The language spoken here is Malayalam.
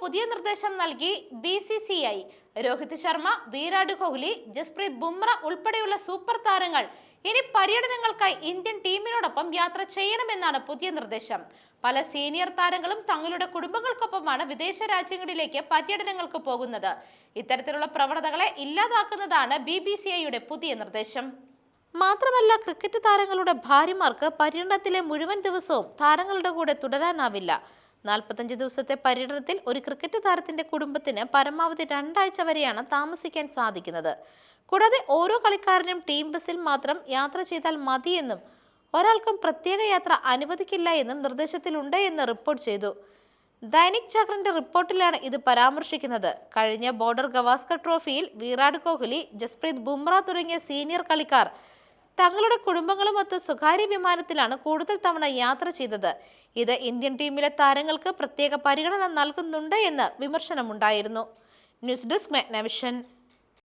പുതിയ നിർദ്ദേശം നൽകി B C C I. Rohit Sharma Virat Kohli Jasprit Bumrah ഉൾപ്പെടെയുള്ള സൂപ്പർ താരങ്ങൾ ഇനി പര്യടനങ്ങൾക്കായി ഇന്ത്യൻ ടീമിനോടൊപ്പം യാത്ര ചെയ്യണമെന്നാണ് പുതിയ നിർദ്ദേശം. പല സീനിയർ താരങ്ങളും തങ്ങളുടെ കുടുംബങ്ങൾക്കൊപ്പമാണ് വിദേശ രാജ്യങ്ങളിലേക്ക് പര്യടനങ്ങൾക്ക് പോകുന്നത്. ഇത്തരത്തിലുള്ള പ്രവണതകളെ ഇല്ലാതാക്കുന്നതാണ് ബി ബി സി ഐയുടെ പുതിയ നിർദ്ദേശം. മാത്രമല്ല ക്രിക്കറ്റ് താരങ്ങളുടെ ഭാര്യമാർക്ക് പര്യടനത്തിലെ മുഴുവൻ ദിവസവും താരങ്ങളുടെ കൂടെ തുടരാനാവില്ല. നാൽപ്പത്തഞ്ച് ദിവസത്തെ പര്യടനത്തിൽ ഒരു ക്രിക്കറ്റ് താരത്തിന്റെ കുടുംബത്തിന് പരമാവധി രണ്ടാഴ്ച വരെയാണ് താമസിക്കാൻ സാധിക്കുന്നത്. കൂടാതെ ഓരോ കളിക്കാരനും ടീം ബസ്സിൽ മാത്രം യാത്ര ചെയ്താൽ മതിയെന്നും ഒരാൾക്കും പ്രത്യേക യാത്ര അനുവദിക്കില്ല എന്നും നിർദ്ദേശത്തിലുണ്ട് എന്ന് റിപ്പോർട്ട് ചെയ്തു. ദൈനിക് ചാക്രന്റെ റിപ്പോർട്ടിലാണ് ഇത് പരാമർശിക്കുന്നത്. കഴിഞ്ഞ ബോർഡർ ഗവാസ്കർ ട്രോഫിയിൽ വിരാട് കോഹ്ലി ജസ്പ്രീത് ബുംറ തുടങ്ങിയ സീനിയർ കളിക്കാർ തങ്ങളുടെ കുടുംബങ്ങളുമൊത്ത് സ്വകാര്യ വിമാനത്തിലാണ് കൂടുതൽ തവണ യാത്ര ചെയ്തത്. ഇത് ഇന്ത്യൻ ടീമിലെ താരങ്ങൾക്ക് പ്രത്യേക പരിഗണന നൽകുന്നുണ്ട് എന്ന് വിമർശനമുണ്ടായിരുന്നു. News desk മെഗ്നവിഷൻ.